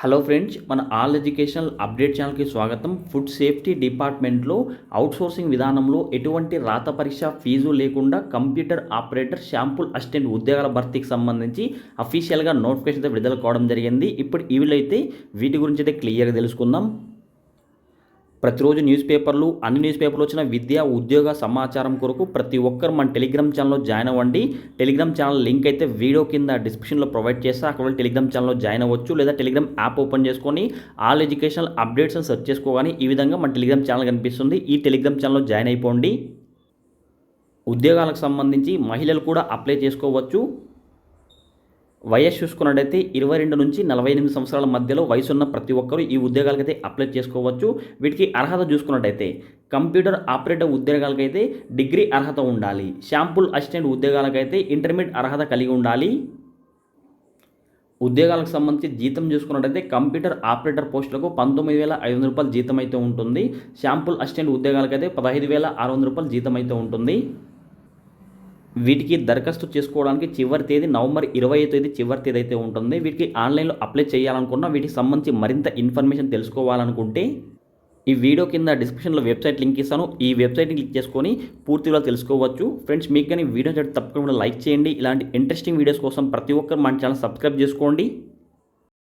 Hello friends మన all educational update ఛానల్కి స్వాగతం. ఫుడ్ సేఫ్టీ డిపార్ట్మెంట్లో అవుట్సోర్సింగ్ విధానంలో ఎటువంటి రాత పరీక్ష ఫీజు లేకుండా కంప్యూటర్ ఆపరేటర్ శాంపుల్ అసిస్టెంట్ ఉద్యోగాల భర్తీకి సంబంధించి అఫీషియల్గా నోటిఫికేషన్ అయితే విడుదల కావడం జరిగింది. ఇప్పుడు ఇవిలైతే వీటి గురించి అయితే క్లియర్గా తెలుసుకుందాం. ప్రతిరోజు న్యూస్ పేపర్లు అన్ని న్యూస్ పేపర్లు వచ్చిన విద్యా ఉద్యోగ సమాచారం కొరకు ప్రతి ఒక్కరు మన టెలిగ్రామ్ ఛానల్లో జాయిన్ అవ్వండి. టెలిగ్రామ్ ఛానల్ లింక్ అయితే వీడియో కింద డిస్క్రిప్షన్లో ప్రొవైడ్ చేస్తా. అక్కడ టెలిగ్రామ్ ఛానల్లో జాయిన్ అవ్వచ్చు. లేదా టెలిగ్రామ్ యాప్ ఓపెన్ చేసుకొని ఆల్ ఎడ్యుకేషనల్ అప్డేట్స్ అని సెర్చ్ చేసుకోగానే ఈ విధంగా మన టెలిగ్రామ్ ఛానల్ కనిపిస్తుంది. ఈ టెలిగ్రామ్ ఛానల్లో జాయిన్ అయిపోండి. ఉద్యోగాలకు సంబంధించి మహిళలు కూడా అప్లై చేసుకోవచ్చు. వయస్సు చూసుకున్నట్టయితే ఇరవై రెండు నుంచి నలభై ఎనిమిది సంవత్సరాల మధ్యలో వయసు ఉన్న ప్రతి ఒక్కరూ ఈ ఉద్యోగాలకైతే అప్లై చేసుకోవచ్చు. వీటికి అర్హత చూసుకున్నట్టయితే కంప్యూటర్ ఆపరేటర్ ఉద్యోగాలకైతే డిగ్రీ అర్హత ఉండాలి. షాంపుల్ అసిస్టెంట్ ఉద్యోగాలకైతే ఇంటర్మీడియట్ అర్హత కలిగి ఉండాలి. ఉద్యోగాలకు సంబంధించి జీతం చూసుకున్నట్టయితే కంప్యూటర్ ఆపరేటర్ పోస్టులకు పంతొమ్మిది వేల ఐదు వందల రూపాయలు జీతం అయితే ఉంటుంది. షాంపుల్ అసిస్టెంట్ ఉద్యోగాలకైతే పదహైదు వేల ఆరు వందల రూపాయలు జీతం అయితే ఉంటుంది. వీటికి దరఖాస్తు చేసుకోవడానికి చివరి తేదీ నవంబర్ ఇరవై తేదీ చివరి తేదీ అయితే ఉంటుంది. వీటికి ఆన్లైన్లో అప్లై చేయాలనుకున్నా వీటికి సంబంధించి మరింత ఇన్ఫర్మేషన్ తెలుసుకోవాలనుకుంటే ఈ వీడియో కింద డిస్క్రిప్షన్లో వెబ్సైట్ లింక్ ఇస్తాను. ఈ వెబ్సైట్ని క్లిక్ చేసుకొని పూర్తిగా తెలుసుకోవచ్చు. ఫ్రెండ్స్ మీకు కానీ వీడియో తప్పకుండా లైక్ చేయండి. ఇలాంటి ఇంట్రెస్టింగ్ వీడియోస్ కోసం ప్రతి ఒక్కరు మన ఛానల్ సబ్స్క్రైబ్ చేసుకోండి.